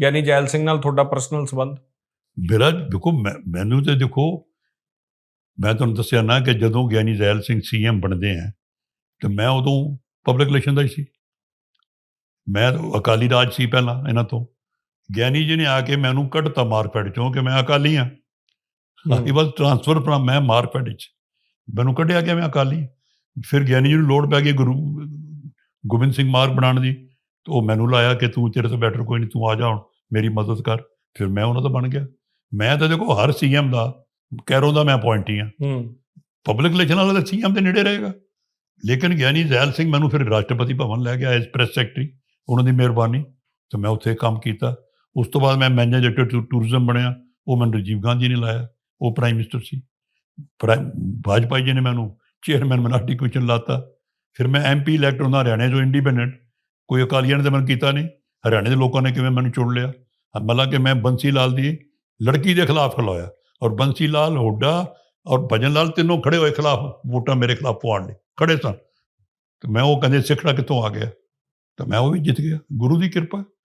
ਯਾਨੀ ਜੈਲ ਸਿੰਘ ਨਾਲ ਤੁਹਾਡਾ ਪਰਸਨਲ ਸੰਬੰਧ? ਮੇਰਾ ਦੇਖੋ ਮੈਨੂੰ ਤੇ ਦੇਖੋ ਮੈਂ ਤੁਹਾਨੂੰ ਦੱਸਿਆ ਨਾ ਕਿ ਜਦੋਂ ਗਿਆਨੀ ਜ਼ੈਲ ਸਿੰਘ ਸੀਐਮ ਬਣਦੇ ਆ ਤੇ ਮੈਂ ਉਦੋਂ ਪਬਲਿਕ ਇਲੈਕਸ਼ਨ ਦਾ ਹੀ ਸੀ। ਮੈਂ ਅਕਾਲੀ ਰਾਜ ਸੀ ਪਹਿਲਾਂ ਇਹਨਾਂ ਤੋਂ। ਗਿਆਨੀ ਜੀ ਨੇ ਆ ਕੇ ਮੈਨੂੰ ਕੱਢਤਾ ਮਾਰਕੀਟ ਚੋਂ ਕਿ ਮੈਂ ਅਕਾਲੀ ਹਾਂ। ਹੀ ਵਾਸ ਟ੍ਰਾਂਸਫਰ ਫਰਮ ਮੈਂ ਮਾਰਕੀਟ ਵਿੱਚ ਮੈਨੂੰ ਕੱਢਿਆ ਕਿ ਮੈਂ ਅਕਾਲੀ। ਫਿਰ ਗਿਆਨੀ ਜੀ ਨੂੰ ਲੋੜ ਪੈ ਗਈ ਗੁਰੂ ਗੋਬਿੰਦ ਸਿੰਘ ਮਾਰਗ ਬਣਾਉਣ ਦੀ। ਉਹ ਮੈਨੂੰ ਲਾਇਆ ਕਿ ਤੂੰ ਤੇਰੇ ਤੋਂ ਬੈਟਰ ਕੋਈ ਨਹੀਂ ਤੂੰ ਆ ਜਾ ਹੁਣ ਮੇਰੀ ਮਦਦ ਕਰ। ਫਿਰ ਮੈਂ ਉਹਨਾਂ ਦਾ ਬਣ ਗਿਆ। ਮੈਂ ਤਾਂ ਦੇਖੋ ਹਰ ਸੀਐਮ ਦਾ ਕੈਰੋ ਦਾ ਮੈਂ ਅਪਾਇੰਟੀ ਹਾਂ। ਹੂੰ। ਪਬਲਿਕ ਇਲੈਕਸ਼ਨ ਵਾਲਾ ਤਾਂ ਸੀਐਮ ਦੇ ਨੇੜੇ ਰਹੇਗਾ। ਲੇਕਿਨ ਗਿਆਨੀ ਜ਼ੈਲ ਸਿੰਘ ਮੈਨੂੰ ਫਿਰ ਰਾਸ਼ਟਰਪਤੀ ਭਵਨ ਲੈ ਗਿਆ ਐਸ ਪ੍ਰੈਸ ਸੈਕਟਰੀ ਉਹਨਾਂ ਦੀ ਮਿਹਰਬਾਨੀ। ਤੇ ਮੈਂ ਉੱਥੇ ਕੰਮ ਕੀਤਾ। ਉਸ ਤੋਂ ਬਾਅਦ ਮੈਂ ਮੈਨੇਜਰ ਟੂਰਿਜ਼ਮ ਬਣਿਆ। ਉਹ ਮੈਨੂੰ ਰਾਜੀਵ ਗਾਂਧੀ ਨੇ ਲਾਇਆ। ਉਹ ਪ੍ਰਾਈਮ ਮਿਨਿਸਟਰ ਸੀ। ਵਾਜਪਾਈ ਜੀ ਨੇ ਮੈਨੂੰ ਚੇਅਰਮੈਨ ਮਿਨਾਰਟੀ ਕਮਿਸ਼ਨ ਲਾਤਾ। ਫਿਰ ਮੈਂ ਐਮਪੀ ਇਲੈਕਟ ਹੁੰਦਾ ਹਰਿਆਣੇ ਤੋਂ ਇੰਡੀਪੈਂਡੈਂਟ ਕੋਈ ਅਕਾਲੀਆਂ ਨੇ ਤਾਂ ਮੈਨੂੰ ਕੀਤਾ ਨਹੀਂ, ਹਰਿਆਣੇ ਦੇ ਲੋਕਾਂ ਨੇ ਕਿਵੇਂ ਮੈਨੂੰ ਚੁਣ ਲਿਆ? ਮਤਲਬ ਕਿ ਮੈਂ ਬੰਸੀ ਲਾਲ ਦੀ ਲੜਕੀ ਦੇ ਖਿਲਾਫ ਖਲੋਇਆ ਔਰ ਬੰਸੀ ਲਾਲ, ਹੁੱਡਾ ਔਰ ਭਜਨ ਲਾਲ ਤਿੰਨੋਂ ਖੜੇ ਹੋਏ ਖਿਲਾਫ ਵੋਟਾਂ ਮੇਰੇ ਖਿਲਾਫ ਪਵਾਉਣ ਲਈ, ਖੜੇ ਸਨ। ਤੇ ਮੈਂ ਉਹ ਕਹਿੰਦੇ ਸਿੱਖੜਾ ਕਿੱਥੋਂ ਆ ਗਿਆ? ਤਾਂ ਮੈਂ ਉਹ ਵੀ ਜਿੱਤ ਗਿਆ। ਗੁਰੂ ਦੀ ਕਿਰਪਾ।